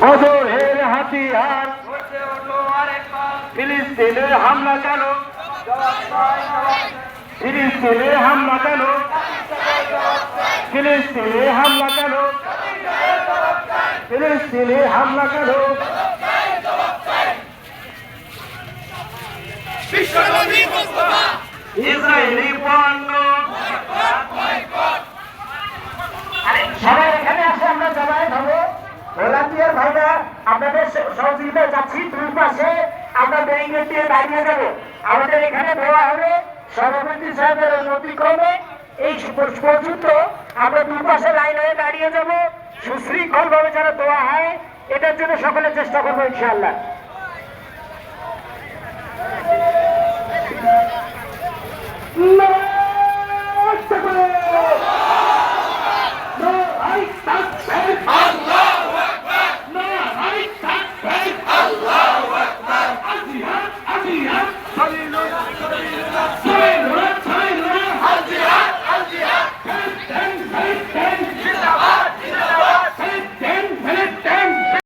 বদরের হাতিয়ার করছে ওঠো আরেকবার ফিলিস্তিনে হামলা কেন? ফিলিস্তিনে হামলা কেন? ফিলিস্তিনে হামলা কেন? ফিলিস্তিনে হামলা কেন? ইসরায়েলি পণ্য সবাই এখানে আসে আমরা জমায়েত হব ভলান্টিয়ার ভাইরা আপনাদের চাচ্ছি দুই পাশে আমরা ব্যারিকেড দিয়ে দাঁড়িয়ে যাব। আমাদের এখানে দেওয়া হবে সভাপতি সাহেবের অনুমতিক্রমে এই পর্যন্ত আমরা দুই পাশে লাইন হয়ে দাঁড়িয়ে যাব। সুশৃঙ্খল ভাবে যেন দেওয়া হয়, এটার জন্য সকলে চেষ্টা করব ইনশাআল্লাহ।